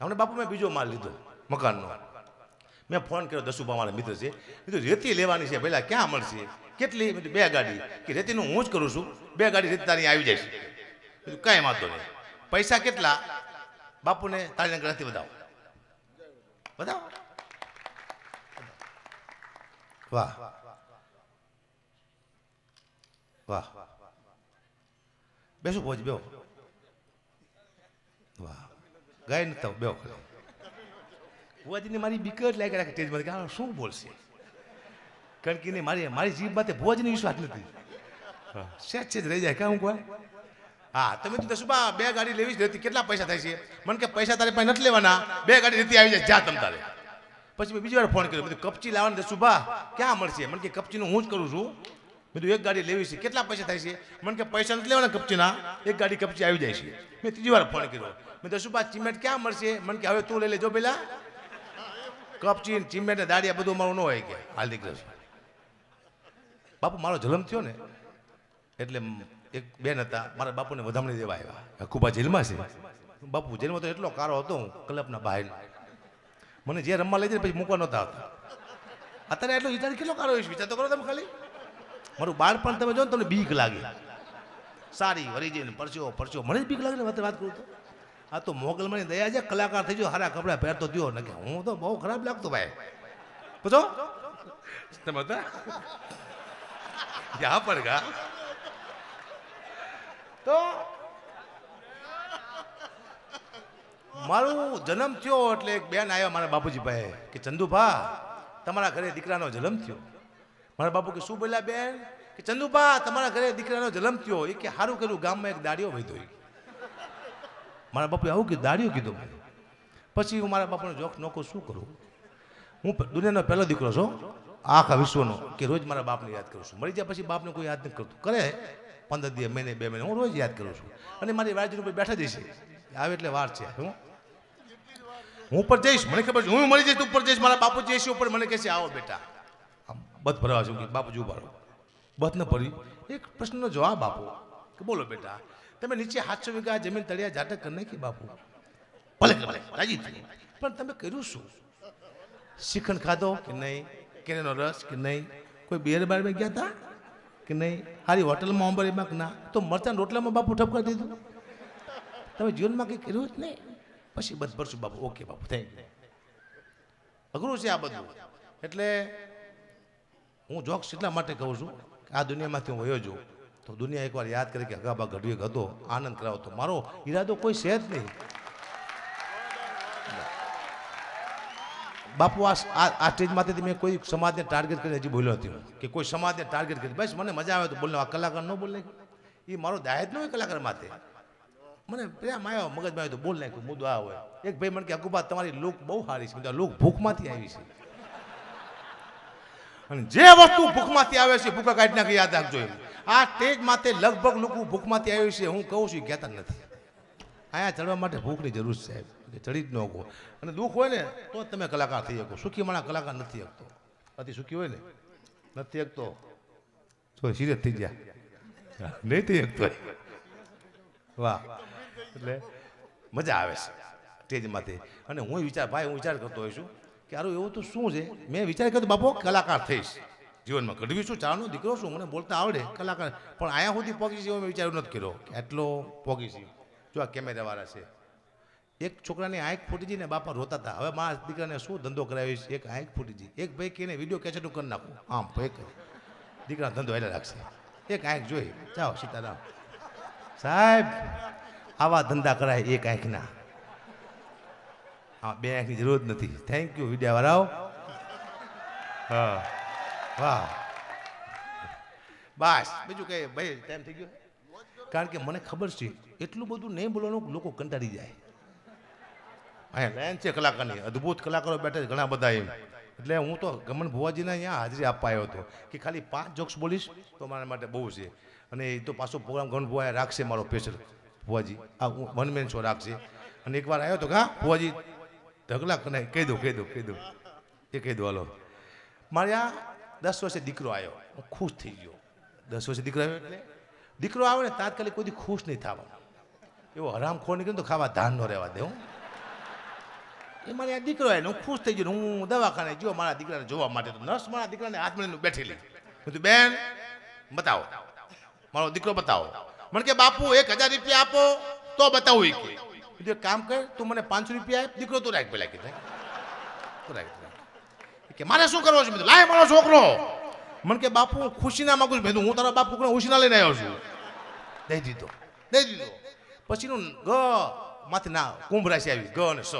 હમણાં બાપુ મેં બીજો માલ લીધો, મકાનનો. મેં ફોન કર્યો દસુભા મારા મિત્ર છે. કીધું, રેતી લેવાની છે, પહેલાં ક્યાં મળશે? કેટલી? બે ગાડી. કે રેતીનું હું જ કરું છું, બે ગાડી રેતી તારી આવી જાય કીધું, કાંઈ વાંધો નહીં. પૈસા કેટલા? બાપુને, તારી નથી બતાવો. બતાવો. વાહ. વાહ. બેસો પહોંચ બેહો. વાહ. ગાય તો થાવ, બેહો ભુવાજીને મારી બીક જ લાગી રાખે સ્ટેજમાં કે આ શું બોલશે? કારણ કે મારી મારી જીભ તે ભુવાજીને વિશ્વાસ નથી. સેજ સેજ રહી જાય કે હું કોઈ હા, તમે તો દસુબા બે ગાડી લેવી જ રહેતી કેટલા પૈસા થાય છે? મને કે, પૈસા તારે પાસે નથી લેવાના, બે ગાડી રેતી આવી જાય, જા તમ તારે. પછી મેં બીજી વાર ફોન કર્યો, બધું કપચી લાવવાની દસુબા ક્યાં મળશે? મને કે, કપચીનું હું જ કરું છું. કીધું, એક ગાડી લેવી છે, કેટલા પૈસા થાય છે? મને કે, પૈસા નથી લેવાના કપચીના. એક ગાડી કપચી આવી જાય છે. મેં ત્રીજી વાર ફોન કર્યો. મેં દસુભા ચિમેટ ક્યાં મળશે? મને કે, હવે તું લઈ લેજો પેલા. કપચી ચિમેટ ને દાડિયા બધું મારું ન હોય કે. હાલ દીકરો બાપુ, મારો જન્મ થયો ને, એટલે એક બેન હતા, મારા બાપુને વધામણી દેવા આવ્યા. હકુબા જેલમાં છે. બાપુ, જેલમાં તો એટલો કારો હતો હું ક્લબના બહાર. મને જે રમવા લઈ જાય પછી મૂકવા નહોતા આવતા. અત્યારે એટલો વિચાર કેટલો કારો હોય વિચાર તો કરો તમે ખાલી. મારું બાળપણ તમે જો ને તમને બીક લાગે. સારી વરી જઈને પરસ્યો પરસ્યો મને જ બીક લાગે ને વાત વાત કરું તો. આ તો મોગલમાંની દયા છે કલાકાર થઈ ગયો હારા કપડાં પહેરતો થયો. ને કે હું તો બહુ ખરાબ લાગતો ભાઈ. પૂછો? તમે હતા? યા પર ગા તો મારું જન્મ થયો એટલે એક બેન આવ્યા મારા બાપુજી પાસે કે ચંદુભા તમારા ઘરે દીકરાનો જન્મ થયો. મારા બાપુ કે, શું બોલ્યા બેન? કે ચંદુપા તમારા ઘરે દીકરાનો જન્મ થયો. એ કે સારું કર્યું, ગામમાં એક દાડીઓ વહીતો મારા બાપુએ આવું કીધું દાડીઓ કીધું પછી હું મારા બાપુને જોખ નોકો શું કરું? હું દુનિયાનો પહેલો દીકરો છું, આખા વિશ્વનો, કે રોજ મારા બાપને યાદ કરું છું. મરી ગયા પછી બાપને કોઈ યાદ નથી કરતું. કરે પંદર દિવસ, મહિને, બે મહિને, હું રોજ યાદ કરું છું. અને મારી વાજરી ઉપર બેઠા જઈશ. આવે એટલે વાર છે, હું. હું ઉપર જઈશ, મને ખબર છે, હું મરી જઈશ, તો ઉપર જઈશ, મારા બાપુ જઈશ ઉપર, મને કહેશે, આવો બેટા. બધ ભરવા છું બાપુજી ઊભા રહો. બધ ન ભરી એક પ્રશ્નનો જવાબ આપો. કે બોલો બેટા, તમે નીચે સાતસો વીઘા, જમીન તળિયા જાટક કરી નાખી બાપુ. ભલે ભલે રાજી પણ તમે કર્યું શું? શ્રીખંડ ખાધો કે નહીં? કેરીનો રસ કે નહીં? કોઈ બેર બારમાં ગયા હતા કે નહીં? હારી હોટલમાં અંબરીમાં કે ના? તો મરચાં રોટલામાં બાપુ ઠપકા દીધું. તમે જીવનમાં કંઈ કર્યું જ નહીં? પછી બધ ભરશું બાપુ. ઓકે બાપુ થેન્ક અઘરું છે આ બધું. એટલે હું જોક્સ એટલા માટે કહું છું કે આ દુનિયામાંથી હું વયો છું તો દુનિયા એકવાર યાદ કરે કે અગાબા એક હતો આનંદ કરાવતો મારો ઈરાદો કોઈ છે જ નહીં. બાપુ, આ આ- સ્ટેજમાંથી મેં કોઈ સમાજને ટાર્ગેટ કરીને હજી બોલ્યો નથી કે કોઈ સમાજને ટાર્ગેટ કરી બસ મને મજા આવે તો બોલને. આ કલાકાર ન બોલે. એ મારો દાયજ ન હોય કલાકાર માટે. મને પ્રેમ આવ્યો મગજમાં આવ્યો તો બોલ નાખ્યું. મુદ્દો આ હોય. એક ભાઈ મને કે અકુબા, તમારી લુક બહુ સારી છે. લુક ભૂખમાંથી આવી છે. અને જે વસ્તુ ભૂખમાંથી આવે છે ભૂખા કાઢી નાખી, યાદ રાખજો એમ આ સ્ટેજ માટે લગભગ લોકો ભૂખમાંથી આવ્યું છે, હું કહું છું કહેતા નથી. અહીંયા ચડવા માટે ભૂખની જરૂર છે ચડી જ ન કહો અને દુઃખ હોય ને, તો જ તમે કલાકાર થઈ શકો. સુખી માણસ કલાકાર નથી શકતો અતિ સુખી હોય ને, નથી શકતો તો સિરિયસ થઈ ગયા. નહીં થઈ શકતો. વાહ. એટલે મજા આવે છે સ્ટેજમાંથી અને હું વિચાર, ભાઈ, હું વિચાર કરતો હોઈશું કે આરું એવું તો શું છે? મેં વિચાર કર્યો બાપો કલાકાર થઈશ. જીવનમાં ઘડવી શું ચારનો દીકરો છું, મને બોલતા આવડે કલાકાર. પણ અહીંયા સુધી પહોંચી છે મેં વિચાર્યું નથી કર્યો. એટલો પહોંચી છે જો આ કેમેરાવાળા છે. એક છોકરાની આંખ ફૂટી જઈને બાપા રોતા હતા. હવે મારા દીકરાને શું ધંધો કરાવીશ? એક આંખ ફૂટી જઈ. એક ભાઈ કહીને વીડિયો કેસેટું કરી નાખું. આમ ભાઈ કહ્યું દીકરા ધંધો એટલે રાખશે. એક આંખ જોઈ. જાઓ સીતારામ. સાહેબ, આવા ધંધા કરાય એક આંખના. હા, બે આંખની જરૂર નથી. થેન્ક યુ વિદ્યા વાળાઓ હા, વાહ. બસ, બીજું કઈ, ભાઈ ટાઈમ થઈ ગયો? કારણ કે મને ખબર છે, એટલું બધું નહીં બોલવાનું લોકો કંટાળી જાય. અહીંયા લાઈન છે કલાકારની, અદ્ભુત કલાકારો બેઠા છે ઘણા બધા એમ. એટલે હું તો ગમન ભુવાજીને અહીંયા હાજરી આપવા આવ્યો હતો કે ખાલી પાંચ જોક્સ બોલીશ તો મારા માટે બહુ છે. અને એ તો પાછો પ્રોગ્રામ ગમન ભુવા રાખશે મારો સ્પેશિયલ ભુવાજી, આ વન મેન શો રાખશે. અને એકવાર આવ્યો તો કે ભુવાજી ઢગલા કને કહી દઉં કહી દઉં કહી દઉં એ કહી દઉં હાલો મારે આ દસ વર્ષે દીકરો આવ્યો હું ખુશ થઈ ગયો દસ વર્ષે દીકરો આવ્યો એટલે દીકરો આવે ને તાત્કાલિક કોઈ ખુશ નહીં થવાનું એવો હરામ ખોર નીકળે ને તો ખાવા ધાન ન રહેવા દે હું એ મારે આ દીકરો આવ્યો હું ખુશ થઈ ગયો હું દવાખાને જો મારા દીકરાને જોવા માટે તો નર્સ મારા દીકરાને હાથ મળીને બેઠેલી કીધું બેન બતાવો મારો દીકરો બતાવો મને કે બાપુ એક હજાર રૂપિયા આપો તો બતાવું એ કે કીધું કામ કર, તું મને પાંચસો રૂપિયા આપ. દીકરો, તું રાખ પેલા કીધું તું રાખ, તું કે મારે શું કરવો છે? મેં લાય મારો છોકરો. મને કે, બાપુ, હું ખુશી ના માગું છું. મેં હું તારા બાપુ ખુશી ના લઈને આવ્યો છું. દઈ દીધો. દઈ દીધો. પછીનું ગ માંથી ના, કુંભ રાશિ આવી. ગ અને સ.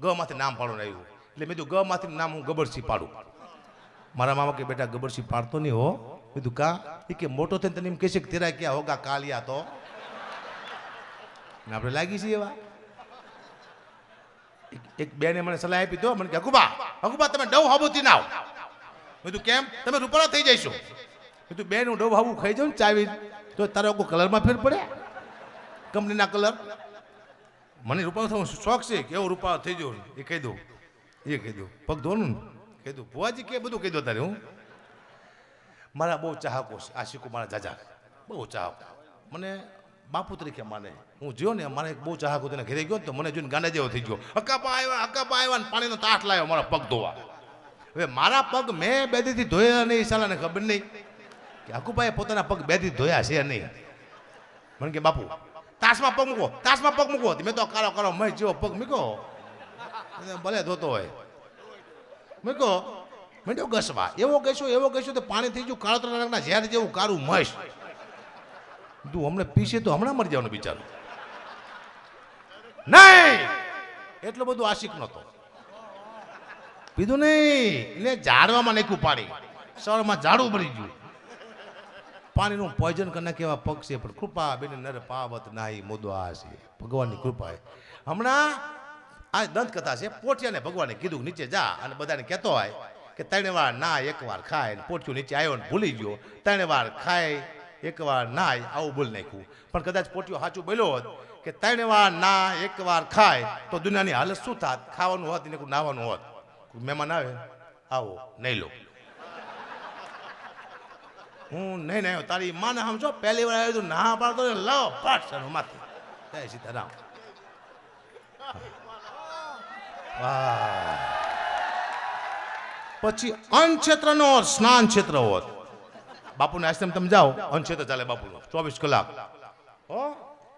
ગ માંથી નામ પાડવાનું આવ્યું. એટલે મેં કીધું, ગ માંથી નામ હું ગબરસિંહ પાડું. મારા મામા કે, બેટા ગબરસિંહ પાડતો નહીં હો. મેં કીધું, કા? એ કે મોટો થઈને તને એમ કહેશે કે, તેરા ક્યાં હોગા કાલિયા તો? આપણે લાગી છીએ એવા. એક- બેને મને સલાહ આપી તો મને કે હકુબા હકુબા તમે ડવ હાબુથી ના કીધું, કેમ? તમે રૂપાળા થઈ જઈશું. કીધું, બેન હું ડવ હાબુ ખાઈ જાઉં ને ચાવી. તો તારો કોઈ કલરમાં ફેર પડે? કંપનીના કલર? મને રૂપાળો થવાનો શોખ છે કેવો રૂપાળો થઈ ગયો એ કહી દઉં, એ કહી દઉં, પગ ધોનું કહી દઉં, ભુવાજી, કે બધું કહી દો તારે, હું? મારા બહુ ચાહકો છે આશિકો મારા જાજા. બહુ ચાહકો. મને બાપુ તરીકે માને. હું જ્યો ને, મારે બહુ ચાહક તેને ઘેરે ગયો તો મને જોઈને ગાંડા જેવો થઈ ગયો. હકાપા આવ્યા હકાપા આવ્યા ને પાણીનો તાટ લાવ્યો મારા પગ ધોવા. હવે મારા પગ મેં બેદીથી ધોયા નહીં, સાલાને ખબર નહીં કે હકુભાઈએ પોતાના પગ બેદી ધોયા છે નહીં. મને કે, બાપુ, તાસમાં પગ મૂકો, તાસમાં પગ મૂકો. મેં તો કાળો કાળો મય જેવો પગ મૂકો ભલે ધોતો હોય. મૂકો મેં તો ઘસવા એવો કહેશો એવો કહેશો તો પાણી થઈ ગયું, કાળો રંગના ઝેર જેવું કાળું મશ તું હમણાં પીશે તો હમણાં મરી જવાનું બિચારો નહીં! એટલો બધું આશિક નહોતો. પીધું નહીં એને ઝાડવામાં નાખ્યું પાણી. સવારમાં ઝાડું ભરી ગયું. પાણીનું પોઈઝન કરીને કેવા પગ છે પણ કૃપા બેન, નર પાવત નાહી મુદવા છે. ભગવાનની કૃપા હમણાં આ દંતકથા છે, પોઠિયાને ભગવાને કીધું, નીચે જા, અને બધાને કહેતો હોય કે ત્રણ વાર ના, એક વાર ખાય પોઠિયું નીચે આવ્યો ને ભૂલી ગયો. ત્રણ વાર ખાય એક વાર નાય, આવું બોલ નાખ્યું. પણ કદાચ પોટિયો સાચું બોલ્યો હોત કે ત્રણ વાર ના એક વાર ખાય, તો દુનિયાની હાલત શું થાત? ખાવાનું હોત કોઈ નાવાનું હોત? મહેમાન આવે? આવો નહીં લો. હું નહીં નહીં તારી માને સમજો, પહેલી વાર આવ્યો તું ના પાડતો ને લાવ પાટ સર માથે જય સીતારામ. પછી અન્ન ક્ષેત્રનો સ્નાન ક્ષેત્ર હોત. બાપુને આશ્રમ તમે જાઓ અનક્ષેત્ર ક્ષેત્ર ચાલે બાપુનો. ચોવીસ કલાક. હો?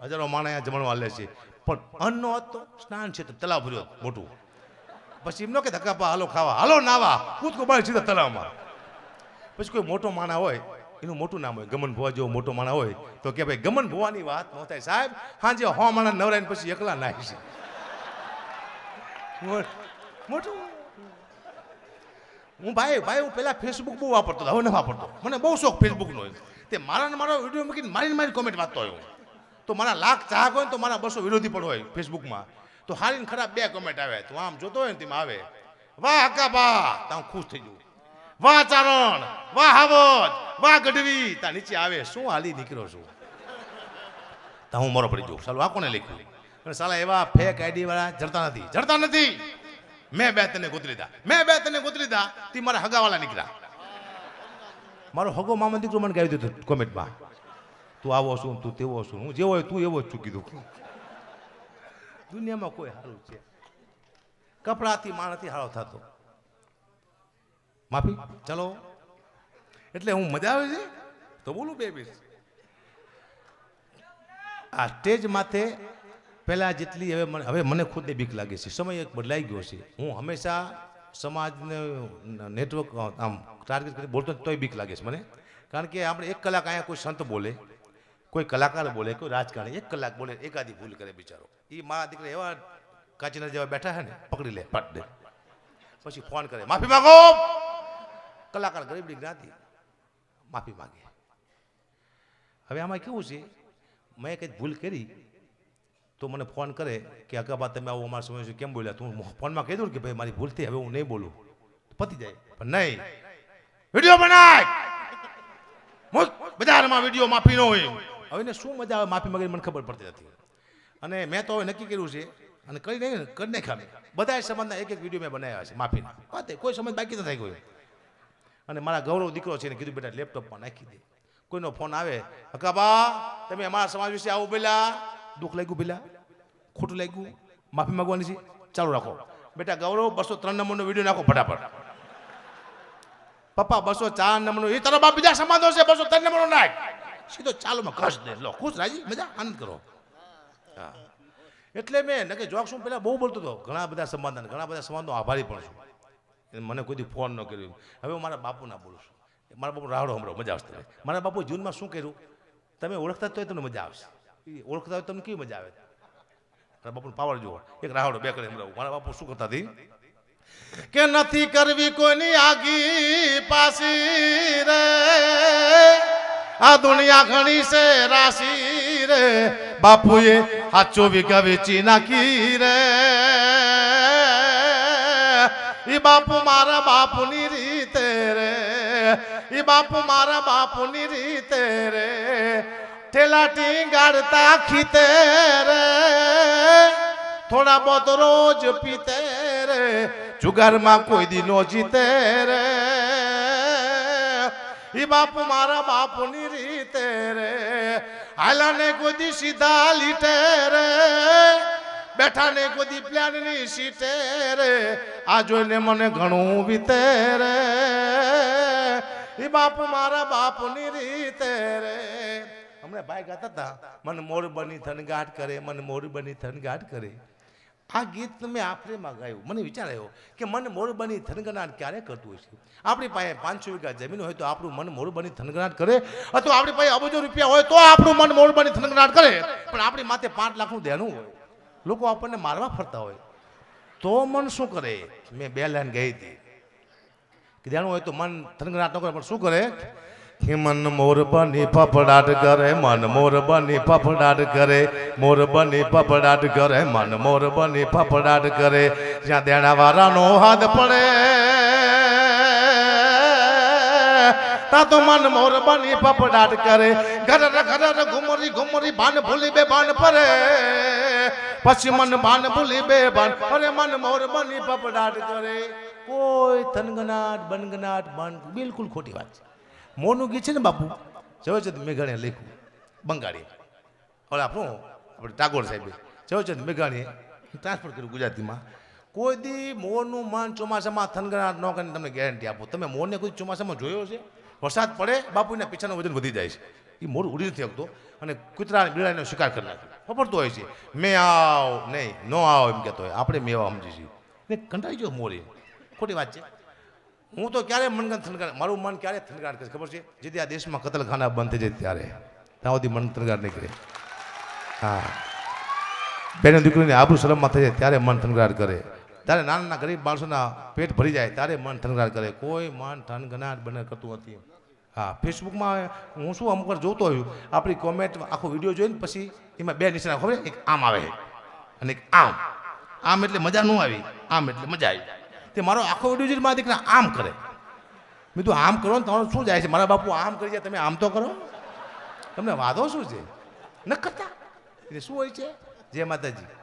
હજારો માણસ અહીંયા જમણવા લે છે. પણ અન્નનો હતો, સ્નાન ક્ષેત્ર તલાવ ભર્યો મોટું. પછી એમનો કે ધક્કા હાલો ખાવા. હાલો, નાવા. કૂદકો બાળ સીધા તલાવમાં. પછી કોઈ મોટો માણા હોય, એનું મોટું નામ હોય, ગમન ભુવા જેવો મોટો માણા હોય, તો કે, ભાઈ, ગમન ભુવાની વાત ન થાય, સાહેબ. હાંજે હો માણા નવરાય પછી એકલા નાય છે. મોટું. હું ભાઈ ભાઈ, હું પહેલાં ફેસબુક બહુ વાપરતો હતો, હવે ન વાપરતો. મને બહુ શોખ ફેસબુકનો તે મારા મારો વીડિયો મૂકીને મારીને મારી કોમેન્ટ વાંચતો હોય તો મારા લાખ ચાહક હોય ને તો મારા બસો વિરોધી પણ હોય ફેસબુકમાં તો હારીને ખરાબ બે કોમેન્ટ આવે તો આમ જોતો હોય ને તેમાં આવે. વાહ હકા બા તા હું ખુશ થઈ જઉં વાહ, ચારણ! વાહ, હાવજ! વાહ, ગઢવી! તા નીચે આવે. શું હાલી નીકળ્યો છું? તા હું મારો પડી જાઉં સાલું આ કોને લખ્યું? અને સાલા એવા ફેક આઈડી વાળા જડતા નથી. જડતા નથી. મેં બે તને ગોતરી લીધા. મેં બે તને ગોતરી લીધા. તે મારા હગાવાલા નીકળ્યા. મારો હગો મામા દીકરો મને કહી દીધું કોમેન્ટમાં. તું આવો છું, તું તેવો છું, હું જેવો તું એવો જ છું કીધું. દુનિયામાં કોઈ સારું છે. કપડાથી માણસથી હારો થતો. માફી, ચલો. એટલે હું મજા આવે છે? તો બોલું બે મિનિટ. આ સ્ટેજ માથે પહેલાં જેટલી હવે મને હવે મને ખુદને બીક લાગે છે. સમય એક બદલાઈ ગયો છે. હું હંમેશા સમાજને નેટવર્ક આમ ટાર્ગેટ કરી બોલતો તોય બીક લાગે છે મને. કારણ કે આપણે એક કલાક અહીંયા કોઈ સંત બોલે, કોઈ કલાકાર બોલે, કોઈ રાજકારણી, એક કલાક બોલે, એકાદી ભૂલ કરે બિચારો. એ મારા દીકરા એવા કાચીના જેવા બેઠા છે ને, પકડી લે પટ દે. પછી ફોન કરે, માફી માગો! કલાકાર ગરીબની જ્ઞાતિ. માફી માગે. હવે આમાં કેવું છે? મેં કંઈક ભૂલ કરી તો મને ફોન કરે કે અકાબા તમે આવું અમારા સમય કેમ બોલ્યા? તું ફોનમાં કહી દઉં કે, ભાઈ, મારી ભૂલ થઈ હવે હું નહીં બોલું. પતી જાય. પણ નહીં. વીડિયો બનાય! બજારમાં વીડિયો માફી ન હોય. હવે એને શું મજા આવે માફી માંગી મને ખબર પડતી નથી. અને મેં તો હવે નક્કી કર્યું છે, અને કરી નહીં, કરી નાખ્યા મેં બધા સમાજના એક એક વીડિયો મેં બનાવ્યા છે માફીના. વાતે, કોઈ સમજ બાકી ન થાય કોઈ. અને મારા ગૌરવ દીકરો છે એને કીધું, બેટા લેપટોપમાં નાખી દે. કોઈનો ફોન આવે હકાબા તમે અમારા સમાજ વિશે આવું પેલા દુઃખ લાગ્યું પેલા ખોટું લાગ્યું માફી માંગવાની છે, ચાલુ રાખો. બેટા, ગૌરવ, બસો ત્રણ નંબરનો વીડિયો નાખો ફટાફટ. પપ્પા, બસો ચાર નંબરનો, એ તારો બાપ બીજા સમાધો છે, બસો ત્રણ નંબરનો નાખ. સીધો ચાલુમાં ઘસ દે, લો, ખુશ રાજી, મજા, આનંદ કરો. હા. એટલે મેં નકે જોક શું પહેલાં બહુ બોલતો હતો, ઘણા બધા સમાધાન ઘણા બધા સમાધાનો આભારી પણ છું. મને કોઈથી ફોન ન કર્યો. હવે હું મારા બાપુના બોલું છું. મારા બાપુ રાહડો હમરો મજા આવશે. મારા બાપુ જૂનમાં શું કર્યું? તમે ઓળખતા તો તમને મજા આવશે. ઓળખતા હોય તમને કેવી મજા આવે? મારા બાપુનો પાવર જુઓ એક રાવડો બે કરે હમણાં મારા બાપુ શું કરતા હતી? કે નથી કરવી કોઈની આગી પાસી રે. આ દુનિયા ઘણી છે, રાશી રે. બાપુએ હાચો વીઘા વેચી નાખી રે. ઈ બાપુ મારા બાપુની રીતે રે. ઈ બાપુ મારા બાપુની રીતે રે. ઠેલા ટીંગાડતા ખીતે રે થોડા બહોત રોજ પીતે રે જુગારમાં કોઈ દી નો જીતે રે ઈ બાપુ મારા બાપુની રીતે રે હાલાને કોઈ દી સીધા લીટે રે બેઠા ને કોઈ દી પ્લાનની સીટે રે આ જોઈને મને ઘણું વીતે રે ઈ બાપુ મારા બાપુની રીતે રે હમણાં ભાઈ ગાતા હતા, મને મોર બની થનગાટ કરે, મને મોર બની થનગાટ કરે. આ ગીત મેં આફરેમાં ગાયું. મને વિચાર આવ્યો કે મન મોરબની થનગનાટ ક્યારે કરતું હશે? આપણી પાસે પાંચસો વીઘા જમીન હોય તો આપણું મન મોરબની થનગનાટ કરે, અથવા આપણી પાસે અબજો રૂપિયા હોય તો આપણું મન મોરબની થનગનાટ કરે. પણ આપણી માથે પાંચ લાખનું દેનું હોય. લોકો આપણને મારવા ફરતા હોય. તો મન શું કરે? મેં બે લાઈન ગઈ હતી. દેણું હોય તો મન થનગનાટ ન કરે, પણ શું કરે? મન મોર બની ફફડાટ કરે, મન મોર બની ફફડાટ કરે, મોર બની ફફડાટ કરે, મન મોર બની ફફડાટ કરે. જ્યાં દેણા વાળાનો હાથ પડે તા તો મન મોર બની ફફડાટ કરે. ઘર ઘર ઘુમરી ઘુમરી ભાન ભૂલી બે ભાન પરે પછી મન ભાન ભૂલી બે ભાન અરે મન મોર બની ફફડાટ કરે. કોઈ થનગનાટ, બનગનાટ બન, બિલકુલ ખોટી વાત છે. મોરનું ગીત છે ને બાપુ? છે મેઘાણીએ લખ્યું બંગાળી હવે આપણું, આપણે ટાગોર સાહેબે. જવો મેઘાણીએ ટ્રાન્સફર કર્યું ગુજરાતીમાં. કોઈ દી મોરનું મન ચોમાસામાં થનગણાટ ન કરીને તમને ગેરંટી આપો. તમે મોરને કોઈ ચોમાસામાં જોયો છે વરસાદ પડે, બાપુના પીછાનું વજન વધી જાય છે. એ મોર ઉડી નથી શકતો અને કૂતરા બિલાડીનો શિકાર કરી નાખે. ફફડતો હોય છે. મેં આવ, નહીં, ન આવ એમ કહેતો હોય. આપણે મેવા સમજી છીએ. ને કંટાળી ગયો મોરે. ખોટી વાત છે. હું તો ક્યારે મનગન થનગાર મારું મન ક્યારે થનગાટ કરે ખબર છે? જેથી આ દેશમાં કતલખાના બંધ થઈ જાય ત્યારે. ત્યાં સુધી મન થનગાટ નહીં કરે. હા. બેન દીકરીને આબુ શરમમાં થઈ જાય ત્યારે મન થનગાટ કરે. ત્યારે નાના નાના ગરીબ માણસોના પેટ ભરી જાય ત્યારે મન થનગાટ કરે. કોઈ મન થનગનાટ બને કરતું નથી. હા, ફેસબુકમાં હું શું અમુક વાર જોતો હોઉં. આપણી કોમેન્ટ આખો વીડિયો જોઈને પછી એમાં બે નિશાના ખબર એક આમ આવે. અને એક આમ. આમ એટલે મજા ન આવી. આમ એટલે મજા આવી. તે મારો આખો વીડિયો જોઈને મારા દીકરા આમ કરે. મેં તું આમ કરો ને તમારું શું જાય છે? મારા બાપુ આમ કરી જાય તમે આમ તો કરો. તમને વાંધો શું છે? ન કરતા. એટલે શું હોય છે? જય માતાજી.